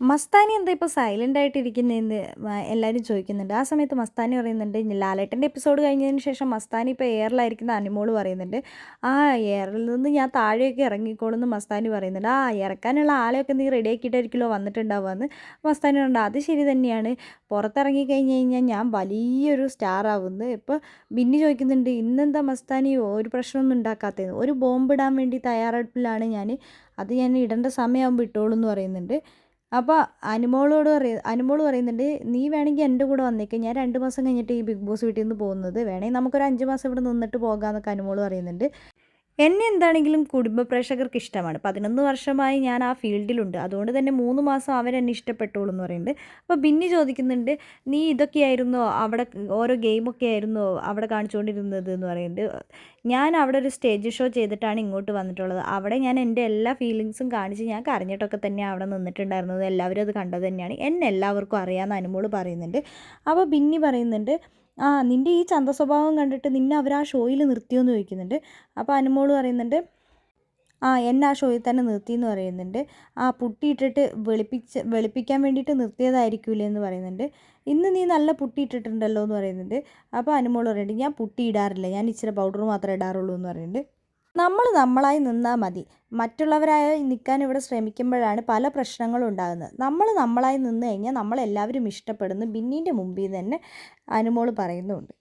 മസ്താനി എന്താ ഇപ്പോൾ സൈലന്റ് ആയിട്ടിരിക്കുന്നതെന്ന് എല്ലാവരും ചോദിക്കുന്നുണ്ട്. ആ സമയത്ത് മസ്താനി പറയുന്നുണ്ട് ലാലേട്ടന്റെ എപ്പിസോഡ് കഴിഞ്ഞതിന് ശേഷം മസ്താനി ഇപ്പോൾ എയറിലായിരിക്കുന്ന അനുമോൾ പറയുന്നുണ്ട്. ആ എയറിൽ നിന്ന് ഞാൻ താഴെയൊക്കെ ഇറങ്ങിക്കോളെന്ന് മസ്താനി പറയുന്നുണ്ട്. ആ ഇറക്കാനുള്ള ആളെയൊക്കെ നീ റെഡിയാക്കിയിട്ടായിരിക്കുമല്ലോ വന്നിട്ടുണ്ടാവുമെന്ന് മസ്താനി പറയുന്നുണ്ട്. അത് ശരി തന്നെയാണ്. പുറത്തിറങ്ങി കഴിഞ്ഞ് കഴിഞ്ഞാൽ ഞാൻ വലിയൊരു സ്റ്റാർ ആവുന്നു ഇപ്പോൾ ബിന്നി ചോദിക്കുന്നുണ്ട്. ഇന്നെന്താ മസ്താനി ഒരു പ്രശ്നമൊന്നും ഉണ്ടാക്കാത്തത് ഒരു ബോംബ് ഇടാൻ വേണ്ടി തയ്യാറെടുപ്പിലാണ് ഞാൻ അത് ഞാൻ ഇടേണ്ട സമയമാകുമ്പോൾ ഇട്ടോളൂ എന്ന് പറയുന്നുണ്ട്. അപ്പോൾ അനുമോളോട് പറയ അനുമോൾ പറയുന്നുണ്ട് നീ വേണമെങ്കിൽ എന്റെ കൂടെ വന്നേക്ക്. ഞാൻ രണ്ട് മാസം കഴിഞ്ഞിട്ട് ഈ ബിഗ് ബോസ് വീട്ടിൽ നിന്ന് പോകുന്നത്. വേണമെങ്കിൽ നമുക്കൊരു അഞ്ച് മാസം ഇവിടെ നിന്നിട്ട് പോകാമെന്നൊക്കെ അനുമോൾ പറയുന്നുണ്ട്. എന്നെ എന്താണെങ്കിലും കുടുംബ പ്രേക്ഷകർക്ക് ഇഷ്ടമാണ്. പതിനൊന്ന് വർഷമായി ഞാൻ ആ ഫീൽഡിലുണ്ട്. അതുകൊണ്ട് തന്നെ മൂന്ന് മാസം അവരെന്നെ ഇഷ്ടപ്പെട്ടോളൂ എന്ന് പറയുന്നുണ്ട് അപ്പോൾ ബിന്നി ചോദിക്കുന്നുണ്ട് നീ ഇതൊക്കെയായിരുന്നോ അവിടെ ഓരോ ഗെയിമൊക്കെ ആയിരുന്നോ അവിടെ കാണിച്ചുകൊണ്ടിരുന്നത് എന്ന് പറയുന്നുണ്ട് ഞാൻ അവിടെ ഒരു സ്റ്റേജ് ഷോ ചെയ്തിട്ടാണ് ഇങ്ങോട്ട് വന്നിട്ടുള്ളത്. അവിടെ ഞാൻ എന്റെ എല്ലാ ഫീലിങ്സും കാണിച്ച് ഞാൻ കരഞ്ഞിട്ടൊക്കെ തന്നെ അവിടെ നിന്നിട്ടുണ്ടായിരുന്നത്. എല്ലാവരും അത് കണ്ടത് തന്നെയാണ്. എന്നെ എല്ലാവർക്കും അറിയാമെന്ന് അനുമോൾ പറയുന്നുണ്ട്. അപ്പോൾ ബിന്നി പറയുന്നുണ്ട് ആ നിന്റെ ഈ ചന്ത സ്വഭാവം കണ്ടിട്ട് നിന്നെ അവർ ആ ഷോയിൽ നിർത്തിയോന്ന് ചോദിക്കുന്നുണ്ട്. അപ്പോൾ അനുമോൾ പറയുന്നുണ്ട് ആ എന്നെ ആ ഷോയിൽ തന്നെ നിർത്തി എന്ന് പറയുന്നുണ്ട്. ആ പുട്ടിയിട്ടിട്ട് വെളുപ്പിച്ച് വെളുപ്പിക്കാൻ വേണ്ടിയിട്ട് നിർത്തിയതായിരിക്കില്ലേ എന്ന് പറയുന്നുണ്ട്. ഇന്ന് നീ നല്ല പുട്ടി ഇട്ടിട്ടുണ്ടല്ലോ എന്ന് പറയുന്നുണ്ട്. അപ്പോൾ അനുമോൾ പറയുന്നുണ്ട് ഞാൻ പുട്ടി ഇടാറില്ല ഞാൻ ഇച്ചിരി പൗഡർ മാത്രമേ ഇടാറുള്ളൂ എന്ന് പറയുന്നുണ്ട്. നമ്മൾ നമ്മളായി നിന്നാൽ മതി. മറ്റുള്ളവരായി നിൽക്കാൻ ഇവിടെ ശ്രമിക്കുമ്പോഴാണ് പല പ്രശ്നങ്ങളും ഉണ്ടാകുന്നത്. നമ്മൾ നമ്മളായി നിന്ന് കഴിഞ്ഞാൽ നമ്മളെല്ലാവരും ഇഷ്ടപ്പെടുന്നു. ബിന്നീന്റെ മുമ്പിൽ തന്നെ അനുമോൾ പറയുന്നുണ്ട്.